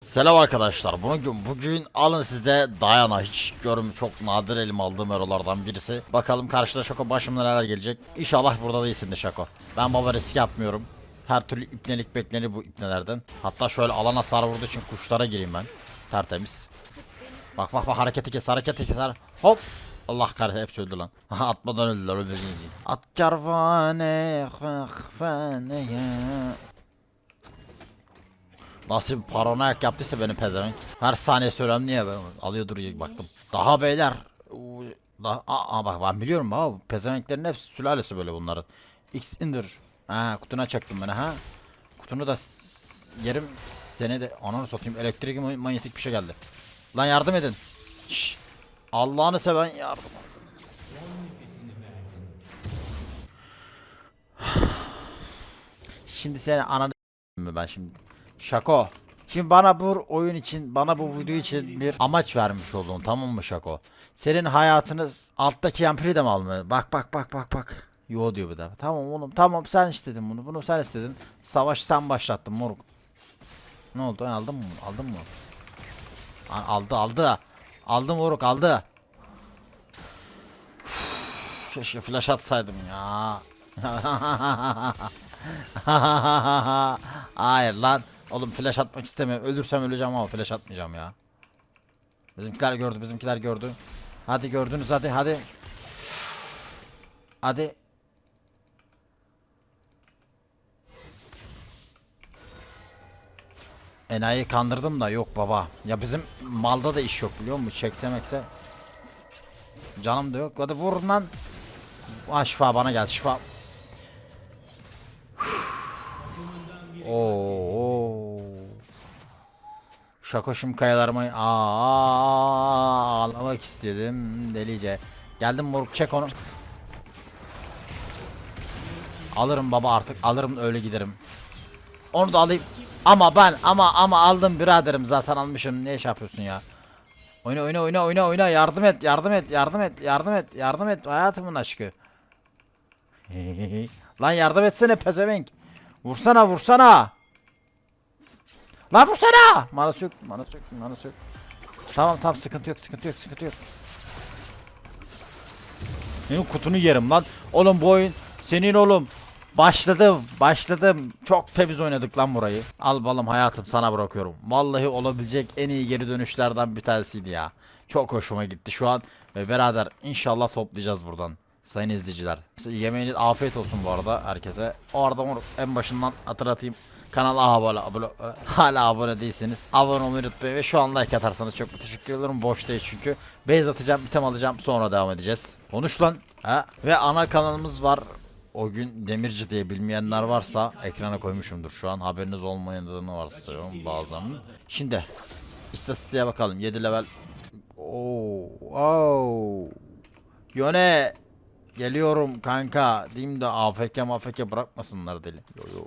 Selam arkadaşlar. Bugün bugün alın sizde Dayana hiç görüm çok nadir elim aldığım erolardan birisi. Bakalım karşıda Şako başıma neler gelecek. İnşallah burada değilsin de Şako. Ben baba risk yapmıyorum. Her türlü ipnelik beklenir bu ipnelerden. Hatta şöyle alan hasar vurduğu için kuşlara gireyim ben. Tertemiz. Bak bak bak hareketi kes hareketi kes. Hop. Allah kahretsin hepsi öldü lan. Atmadan öldüler öldü. At kervane khfaneye. Nasıl bir paranoyak yaptıysa beni pezevenk. Her saniye söylem niye ben alıyordur diye baktım. Daha beyler. Daha, aa, bak ben biliyorum ha pezevenklerin hepsi sülalesi böyle bunların. X indir. Ha kutuna çaktım beni ha. Kutunu da yerim seni de ananı satayım elektrik manyetik bir şey geldi. Lan yardım edin. Şşş. Allah'ını seven yardım. Şimdi seni ananı mi ben şimdi? Şako. Şimdi bana bu oyun için, bana bu video için bir amaç vermiş oldun tamam mı Şako? Senin hayatınız alttaki yampiri de mi almıyor? Bak bak bak bak bak. Yo diyor bir de. Tamam oğlum tamam sen istedin bunu. Bunu sen istedin. Savaş sen başlattın moruk. Ne oldu? Ha, Aldın mı? Aldın mı? Aldı aldı. Aldı moruk aldı. Üf, Keşke flash atsaydım ya. Hayır lan. Oğlum flash atmak istemiyorum. Ölürsem öleceğim ama flash atmayacağım ya. Bizimkiler gördü, bizimkiler gördü. Hadi gördünüz hadi hadi. Hadi. Enayi kandırdım da yok baba. Ya bizim malda da iş yok biliyor musun? Çekse mekse. Canım da yok. Hadi vur lan. Ah şifa bana gel şifa. Şakoşum kayalarımı aa ağlamak istedim delice. Geldim moruk çek onu. Alırım baba artık alırım öyle giderim. Onu da alayım. Ama ben ama ama aldım biraderim zaten almışım. Ne iş yapıyorsun ya? Oyna oyna oyna oyna oyna yardım et yardım et yardım et yardım et yardım et hayatımın aşkı. Lan yardım etsene pezevenk. Vursana vursana. Lan vursana. Manası yok manası yok manası yok. Tamam tamam sıkıntı yok sıkıntı yok sıkıntı yok. Benim kutunu yerim lan. Oğlum bu oyun senin oğlum. Başladım başladım. Çok temiz oynadık lan burayı. Al balım hayatım sana bırakıyorum. Vallahi olabilecek en iyi geri dönüşlerden bir tanesiydi ya. Çok hoşuma gitti şu an. Ve beraber inşallah toplayacağız buradan. Sayın izleyiciler. Yemeğiniz afiyet olsun bu arada herkese. O arada en başından hatırlatayım. Kanala abone, abone hala abone değilseniz abone olmayı unutmayın ve şu an like atarsanız çok teşekkür ederim. Boş değil çünkü. Base atacağım, item alacağım sonra devam edeceğiz. Konuş lan. Ha? Ve ana kanalımız var. O gün Demirci diye bilmeyenler varsa ekrana koymuşumdur şu an. Haberiniz olmayanlarını varsayıyorum bazen. Şimdi istatistiğe bakalım. 7 level. Oo, oo. Yöne geliyorum kanka. Diyeyim de AFK mafk bırakmasınlar deli. Yo yo.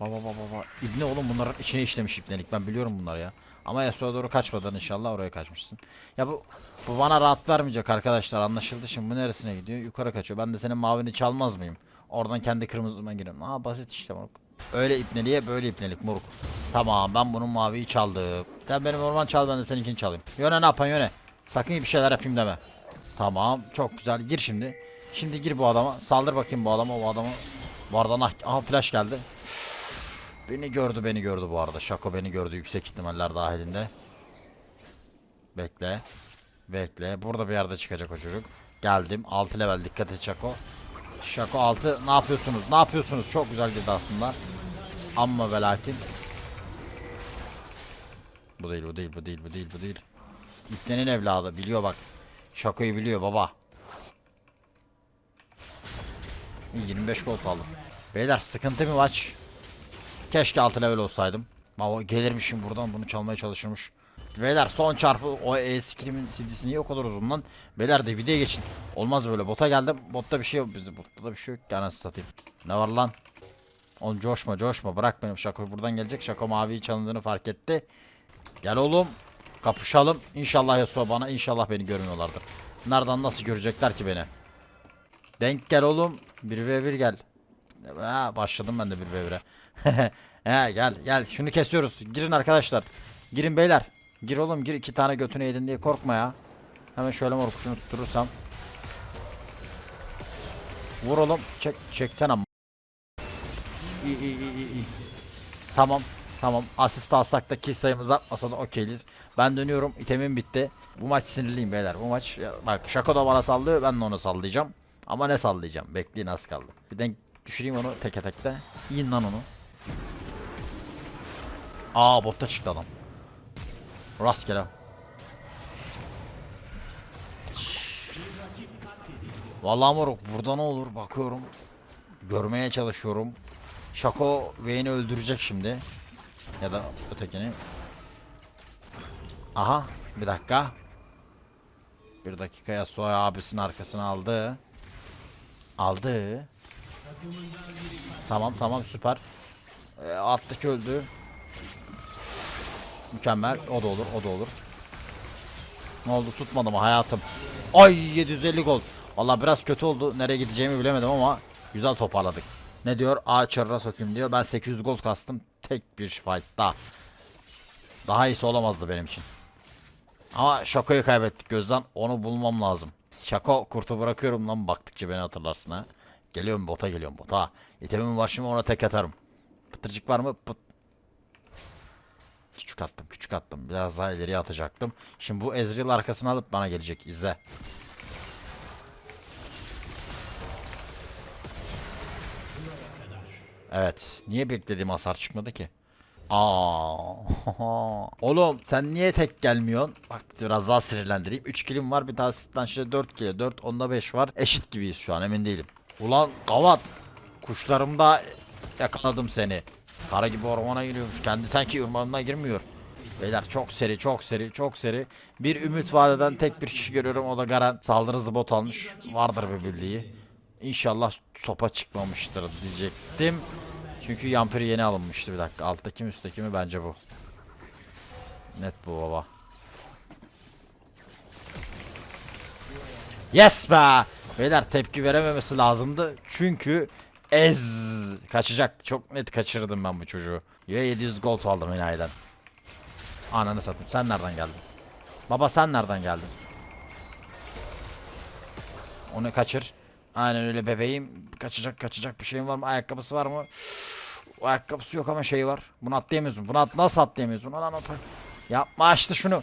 Baba baba baba. İbne oğlum bunların içine işlemiş ibnelik. Ben biliyorum bunları ya. Ama Yasuo'ya doğru kaçmadan inşallah oraya kaçmışsın. Ya bu bu bana rahat vermeyecek arkadaşlar anlaşıldı. Şimdi bu neresine gidiyor? Yukarı kaçıyor. Ben de senin mavini çalmaz mıyım? Oradan kendi kırmızıma girerim. Aa basit işte moruk. Öyle ipneliğe böyle ipnelik moruk. Tamam ben bunun maviyi çaldım. Sen benim orman çal ben de seninkini çalayım. Yöne ne yapan yöne. Sakın bir şeyler yapayım deme. Tamam çok güzel gir şimdi. Şimdi gir bu adama. Saldır bakayım bu adama o adamı. Vardan ah, aha flash geldi. Beni gördü beni gördü bu arada. Şako beni gördü yüksek ihtimaller dahilinde. Bekle. Bekle. Burada bir yerde çıkacak o çocuk. Geldim. 6 level dikkat et Şako. Şako 6 ne yapıyorsunuz? Ne yapıyorsunuz? Çok güzel girdi aslında. Amma ve lakin. Bu değil bu değil bu değil bu değil bu değil. İpnenin evladı biliyor bak. Şakoyu biliyor baba. İyi, 25 gol aldım. Beyler sıkıntı mı maç? Keşke 6 level olsaydım. Baba gelirmişim buradan bunu çalmaya çalışırmış. Beyler son çarpı o e skillimin CD'si niye o kadar uzun lan? Beyler de videoya geçin. Olmaz böyle bota geldim. Botta bir şey yok bizde. Botta da bir şey yok. Yani satayım. Ne var lan? Oğlum coşma coşma bırak benim şako buradan gelecek. Şako maviyi çalındığını fark etti. Gel oğlum. Kapışalım. İnşallah Yasuo bana inşallah beni görmüyorlardır. Nereden nasıl görecekler ki beni? Denk gel oğlum. 1v1 gel. Ha, başladım ben de 1v1'e. He gel gel şunu kesiyoruz. Girin arkadaşlar. Girin beyler. Gir oğlum gir iki tane götünü yedin diye korkma ya. Hemen şöyle mor kuşunu tutturursam. Vur oğlum. Çek çekten ama. İyi iyi iyi iyi. Tamam. Tamam. Asist alsak da kill sayımız artmasa da okeydir. Ben dönüyorum. İtemim bitti. Bu maç sinirliyim beyler. Bu maç bak Şako da bana sallıyor. Ben de onu sallayacağım. Ama ne sallayacağım? Bekleyin az kaldı. Bir denk düşüreyim onu teke tekte. Yiyin lan onu. Aa botta çıktı adam. Rastgele. Vallahi moruk burada ne olur bakıyorum. Görmeye çalışıyorum. Şako Vayne'i öldürecek şimdi. Ya da ötekini. Aha bir dakika. Bir dakikaya Suay abisinin arkasına aldı. Aldı. Tamam tamam süper. E, alttaki öldü. Mükemmel. O da olur, o da olur. Ne oldu tutmadı mı hayatım? Ay 750 gol. Valla biraz kötü oldu. Nereye gideceğimi bilemedim ama güzel toparladık. Ne diyor? A çarına sokayım diyor. Ben 800 gol kastım. Tek bir fight'ta. Daha iyisi olamazdı benim için. Ama Şako'yu kaybettik gözden. Onu bulmam lazım. Şako kurtu bırakıyorum lan baktıkça beni hatırlarsın ha. Geliyorum bota geliyorum bota. İtemim var şimdi ona tek atarım. Pıtırcık var mı? Pıt. Küçük attım küçük attım. Biraz daha ileriye atacaktım. Şimdi bu Ezreal arkasına alıp bana gelecek. İzle. Evet. Niye beklediğim hasar çıkmadı ki? Aa. Oğlum sen niye tek gelmiyorsun? Bak biraz daha sinirlendireyim. 3 kilim var bir tane asistten şöyle 4 kilo. 4 onda 5 var. Eşit gibiyiz şu an emin değilim. Ulan kavat. Kuşlarımda yakaladım seni. Kara gibi ormana giriyormuş. Kendi sanki ormanına girmiyor. Beyler çok seri çok seri çok seri. Bir ümit vadeden tek bir kişi görüyorum o da Garan. Saldırı hızı bot almış. Vardır bir bildiği. İnşallah sopa çıkmamıştır diyecektim. Çünkü Yampiri yeni alınmıştı bir dakika. Alttaki mi üstteki mi bence bu. Net bu baba. Yes be! Beyler tepki verememesi lazımdı. Çünkü ez kaçacak. Çok net kaçırdım ben bu çocuğu. Ya 700 gold aldım enayiden. Ananı satayım. Sen nereden geldin? Baba sen nereden geldin? Onu kaçır. Aynen öyle bebeğim. Kaçacak kaçacak bir şeyin var mı? Ayakkabısı var mı? O ayakkabısı yok ama şey var. Bunu atlayamıyorsun. Bunu at nasıl atlayamıyorsun? Ulan at. Yapma açtı şunu.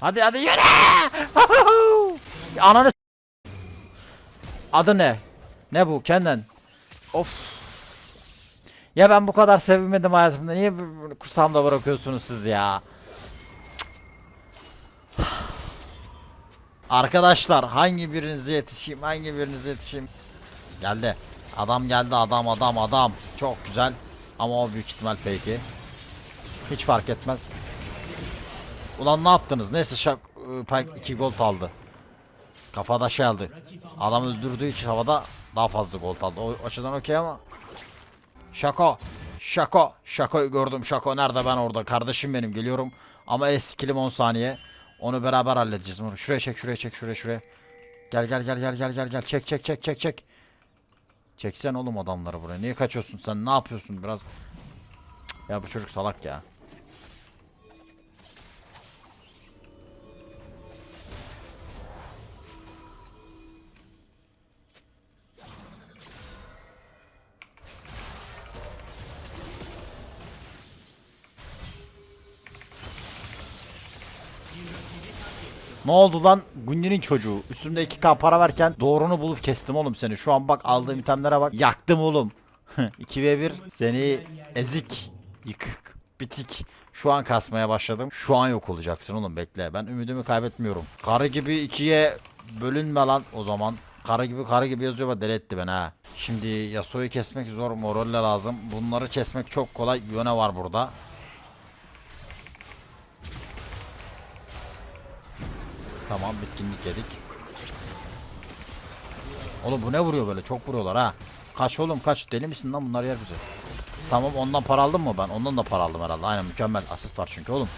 Hadi hadi yürü. Ananı Adı ne? Ne bu? Kendin. Of. Ya ben bu kadar sevinmedim hayatımda. Niye kursağımda bırakıyorsunuz siz ya? Arkadaşlar hangi birinize yetişeyim? Hangi birinize yetişeyim? Geldi. Adam geldi adam adam adam. Çok güzel. Ama o büyük ihtimal fake'i. Hiç fark etmez. Ulan ne yaptınız? Neyse şak ıı, Pike 2 gol aldı. Kafada şey aldı. Adam öldürdüğü için havada daha fazla gol aldı. O açıdan okey ama. Şako. Şako. Şako'yu gördüm. Şako nerede ben orada. Kardeşim benim geliyorum. Ama eskilim 10 saniye. Onu beraber halledeceğiz. Bunu. Şuraya çek şuraya çek şuraya şuraya. Gel gel gel gel gel gel gel. Çek çek çek çek çek. Çeksen oğlum adamları buraya. Niye kaçıyorsun sen? Ne yapıyorsun biraz? Ya bu çocuk salak ya. Ne oldu lan? Gundi'nin çocuğu. Üstümde 2k para verken doğrunu bulup kestim oğlum seni. Şu an bak aldığım itemlere bak. Yaktım oğlum. 2v1 seni ezik, yıkık, bitik. Şu an kasmaya başladım. Şu an yok olacaksın oğlum bekle. Ben ümidimi kaybetmiyorum. Karı gibi ikiye bölünme lan o zaman. Karı gibi karı gibi yazıyor ama deli etti beni ha. Şimdi Yasuo'yu kesmek zor. Morolle lazım. Bunları kesmek çok kolay. Yöne var burada. Tamam bitkinlik yedik. Oğlum bu ne vuruyor böyle? Çok vuruyorlar ha. Kaç oğlum kaç. Deli misin lan bunlar yer bize. Tamam ondan para aldım mı ben? Ondan da para aldım herhalde. Aynen mükemmel. Asist var çünkü oğlum.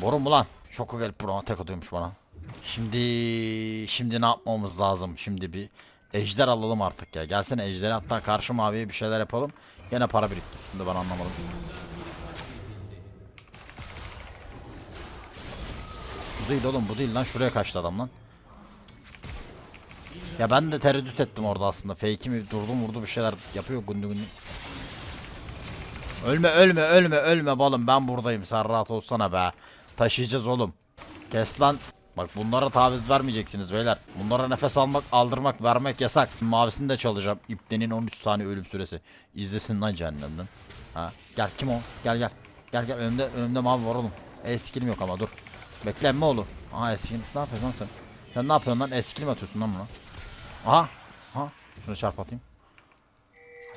Borun mu lan? Şoku gelip burama tek atıyormuş bana. Şimdi şimdi ne yapmamız lazım? Şimdi bir ejder alalım artık ya. Gelsene ejderi hatta karşı maviye bir şeyler yapalım. Gene para birikti üstünde ben anlamadım. Değil oğlum bu değil lan şuraya kaçtı adam lan. Ya ben de tereddüt ettim orada aslında. Fake'i mi durdum vurdu bir şeyler yapıyor gündü gündü. Ölme ölme ölme ölme balım ben buradayım sen rahat olsana be. Taşıyacağız oğlum. Kes lan. Bak bunlara taviz vermeyeceksiniz beyler. Bunlara nefes almak, aldırmak, vermek yasak. Mavisini de çalacağım. İpnenin 13 tane ölüm süresi. İzlesin lan cehennemden. Ha, gel kim o? Gel gel. Gel gel önümde önümde mavi var oğlum. Eskilim yok ama dur. Beklenme oğlum. Aha eskilim. Ne yapıyorsun lan sen? Sen ne yapıyorsun lan? Eskilim atıyorsun lan buna. Aha. Aha. Şunu çarp atayım.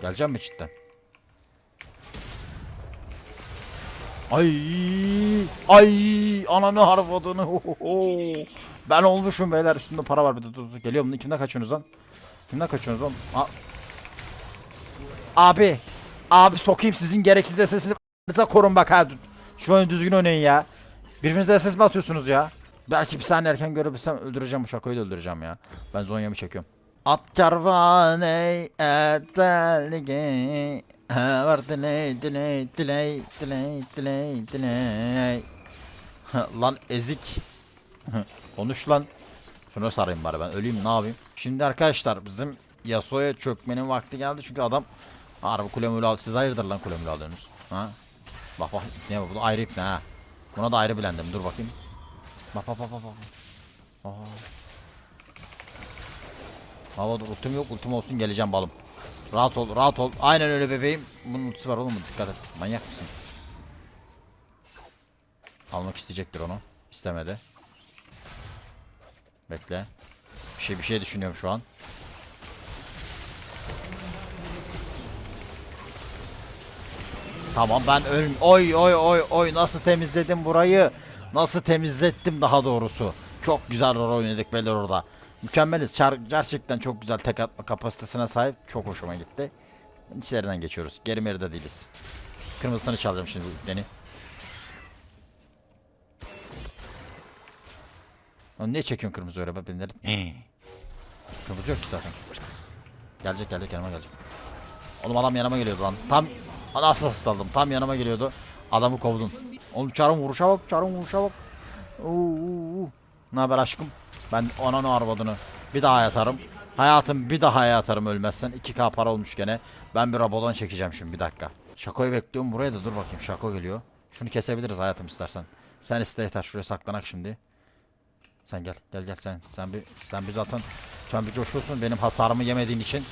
Geleceğim mi cidden? Ay ay ananı harfadığını Ben olmuşum beyler üstünde para var bir de dur, dur. Geliyorum kimden kaçıyorsunuz lan? Kimden kaçıyorsunuz oğlum? A- abi abi sokayım sizin gereksiz sesini korun bak ha. Şu oyunu düzgün oynayın ya. Birbirinize ses mi atıyorsunuz ya? Belki bir saniye erken görebilsem öldüreceğim bu şakoyu da öldüreceğim ya. Ben Zonya'mı çekiyorum. At kervaney etelige var diley diley diley diley diley diley. Lan ezik. Konuş lan. Şuna sarayım bari ben öleyim ne yapayım? Şimdi arkadaşlar bizim Yasuo'ya çökmenin vakti geldi çünkü adam Harbi kulemülü al siz hayırdır lan kulemülü alıyorsunuz ha? Bak bak ne bu? Ayrı ipne ha Buna da ayrı bilendim dur bakayım Bak bak bak bak Aa. Hava ultim yok ultim olsun geleceğim balım. Rahat ol rahat ol. Aynen öyle bebeğim. Bunun ultisi var oğlum dikkat et. Manyak mısın? Almak isteyecektir onu. İstemedi. Bekle. Bir şey bir şey düşünüyorum şu an. Tamam ben öl oy oy oy oy nasıl temizledim burayı? Nasıl temizlettim daha doğrusu? Çok güzel rol oynadık beyler orada. Mükemmeliz. Çar gerçekten çok güzel tek atma kapasitesine sahip. Çok hoşuma gitti. İçlerinden geçiyoruz. Geri meride değiliz. Kırmızısını çalacağım şimdi ipleni Lan niye çekiyorsun kırmızı öyle be benleri kırmızı yok ki zaten. Gelecek gelecek yanıma gelecek. Oğlum adam yanıma geliyordu lan. Tam nasıl ısıtaldım. Tam yanıma geliyordu. Adamı kovdun. Oğlum çarın vuruşa bak. Çarın vuruşa bak. Ne haber aşkım? Ben ananı arvadını bir daha yatarım. Hayatım bir daha yatarım ölmezsen. 2k para olmuş gene. Ben bir rabodan çekeceğim şimdi bir dakika. Şakoyu bekliyorum buraya da dur bakayım. Şako geliyor. Şunu kesebiliriz hayatım istersen. Sen iste yeter şuraya saklanak şimdi. Sen gel gel gel sen. Sen bir sen bir zaten sen bir coşuyorsun benim hasarımı yemediğin için.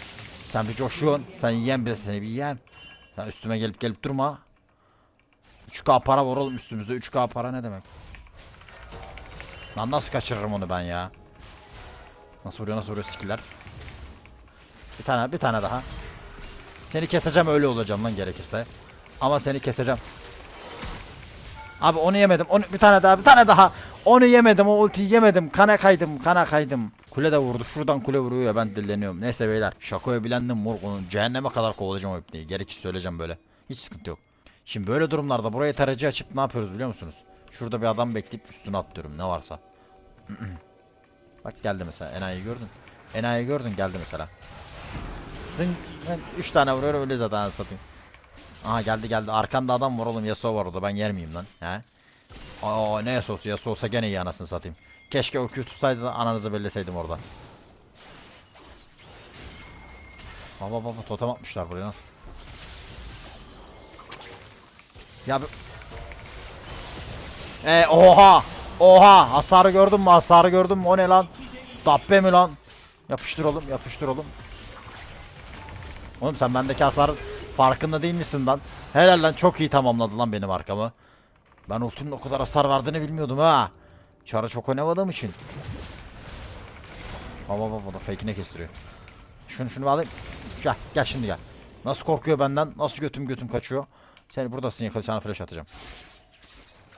Sen bir coşuyorsun. Sen yiyem bir seni bir yiyem. Sen üstüme gelip gelip durma. 3k para var oğlum üstümüzde. 3k para ne demek? Lan nasıl kaçırırım onu ben ya? Nasıl vuruyor nasıl vuruyor skiller? Bir tane bir tane daha. Seni keseceğim öyle olacağım lan gerekirse. Ama seni keseceğim. Abi onu yemedim. Onu bir tane daha bir tane daha. Onu yemedim o ultiyi yemedim. Kana kaydım kana kaydım. Kule de vurdu. Şuradan kule vuruyor ya ben dilleniyorum. Neyse beyler. Şakoya bilendim morgunun. Cehenneme kadar kovalayacağım o ipneyi. Gerekirse söyleyeceğim böyle. Hiç sıkıntı yok. Şimdi böyle durumlarda buraya tarayıcı açıp ne yapıyoruz biliyor musunuz? Şurada bir adam bekleyip üstüne atlıyorum ne varsa. Bak geldi mesela. Enayi gördün. Enayi gördün geldi mesela. Ben 3 tane vuruyor öyle zaten satayım. Aha geldi geldi. Arkanda adam var oğlum. Yasuo var orada. Ben yer miyim lan? He? Aa ne Yasuo'su? Yasuo olsa gene iyi anasını satayım. Keşke o Q tutsaydı da ananızı belleseydim orada. Baba baba totem atmışlar buraya? Ya. E oha! Oha! Hasarı gördün mü? Hasarı gördün mü? O ne lan? Dabbe mi lan? Yapıştır oğlum, yapıştır oğlum. Oğlum sen bendeki hasarın farkında değil misin lan? Helal lan çok iyi tamamladı lan benim arkamı. Ben ultinin o kadar hasar verdiğini bilmiyordum ha. Çara çok oynamadığım için. Baba baba da fake'ine kestiriyor. Şunu şunu alayım. Gel gel şimdi gel. Nasıl korkuyor benden? Nasıl götüm götüm kaçıyor? Sen buradasın yakala sana flash atacağım.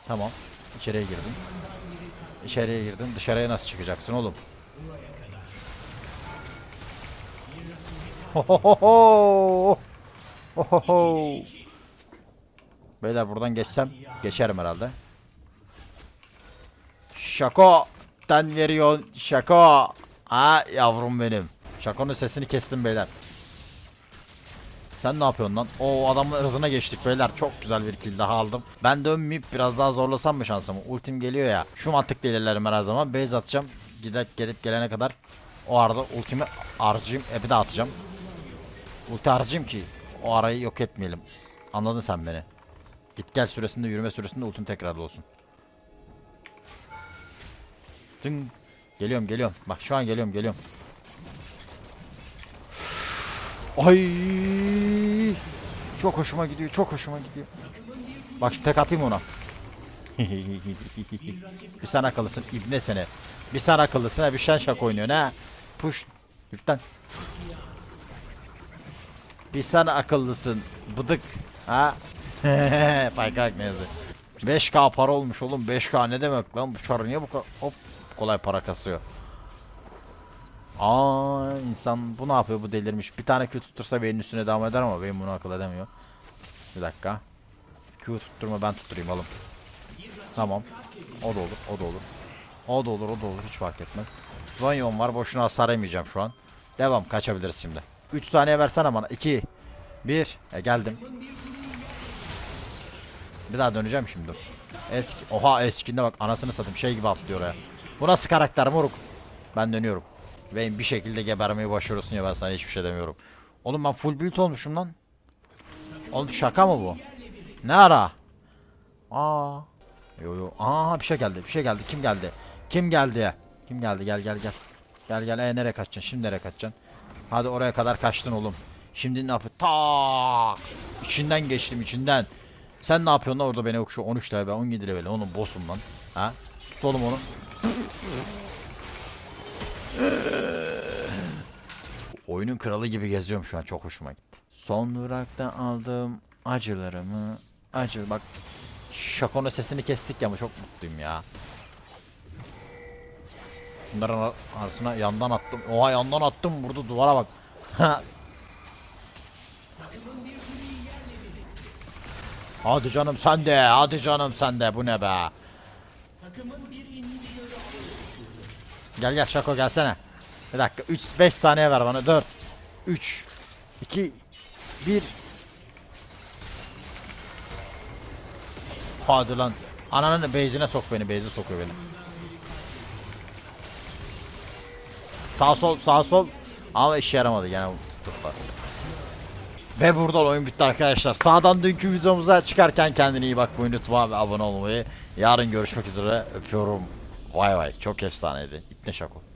Tamam. İçeriye girdin. İçeriye girdin. Dışarıya nasıl çıkacaksın oğlum? Hohoho. Hohoho. Beyler buradan geçsem geçerim herhalde. Şako. Den veriyorsun. Şako. Ha yavrum benim. Şakonun sesini kestim beyler. Sen ne yapıyorsun lan? O adamın hızına geçtik beyler. Çok güzel bir kill daha aldım. Ben dönmeyip biraz daha zorlasam mı şansımı? Ultim geliyor ya. Şu mantıkla ilerlerim her zaman. Base atacağım. Gidip gelip gelene kadar o arada ultimi harcayayım. E bir daha atacağım. Ulti harcayayım ki o arayı yok etmeyelim. Anladın sen beni. Git gel süresinde yürüme süresinde ultim tekrar olsun. Tın. Geliyorum geliyorum. Bak şu an geliyorum geliyorum. Ay. Çok hoşuma gidiyor. Çok hoşuma gidiyor. Bak tek atayım ona. bir sen akıllısın ibne seni. Bir sen akıllısın ha bir şen şak oynuyorsun ha. Push. Yürütten. Bir sen akıllısın. Bıdık. Ha. Paykak ne yazık. 5k para olmuş oğlum 5k ne demek lan bu çar niye bu kadar hop kolay para kasıyor. Aa insan bu ne yapıyor bu delirmiş. Bir tane Q tuttursa beynin üstüne devam eder ama beyin bunu akıl edemiyor. Bir dakika. Q tutturma ben tutturayım oğlum. Tamam. O da olur, o da olur. O da olur, o da olur hiç fark etmez. Zonyon var boşuna hasar yemeyeceğim şu an. Devam kaçabiliriz şimdi. 3 saniye versene bana. 2 1 e, geldim. Bir daha döneceğim şimdi dur. Eski oha eskinde bak anasını satayım şey gibi atlıyor ya. Bu nasıl karakter moruk? Ben dönüyorum. Ve bir şekilde gebermeyi başarıyorsun ya ben sana hiçbir şey demiyorum. Oğlum ben full build olmuşum lan. Oğlum şaka mı bu? Ne ara? Aa. Yo yo. Aa bir şey geldi. Bir şey geldi. Kim geldi? Kim geldi? Kim geldi? Gel gel gel. Gel gel. E nereye kaçacaksın? Şimdi nereye kaçacaksın? Hadi oraya kadar kaçtın oğlum. Şimdi ne yapıyorsun? Tak. İçinden geçtim içinden. Sen ne yapıyorsun orada beni yok şu 13 level 17 level oğlum boss'um lan. Ha? Tut oğlum onu. Oyunun kralı gibi geziyorum şu an çok hoşuma gitti. Son durakta aldığım acılarımı acı bak Şako'nun sesini kestik ya ama çok mutluyum ya. Şunların ar- arasına yandan attım. Oha yandan attım burada duvara bak. hadi canım sen de hadi canım sen de bu ne be. Gel gel Şako gelsene. Bir dakika 3 5 saniye ver bana 4 3 2 1 Hadi lan. Ananın base'ine sok beni. Base'e sokuyor beni. Sağ sol sağ sol. Ama işe yaramadı gene tuttuklar. Ve buradan oyun bitti arkadaşlar. Sağdan dünkü videomuza çıkarken kendine iyi bakmayı unutma ve abone olmayı. Yarın görüşmek üzere. Öpüyorum. Vay vay çok efsaneydi. İpne şako.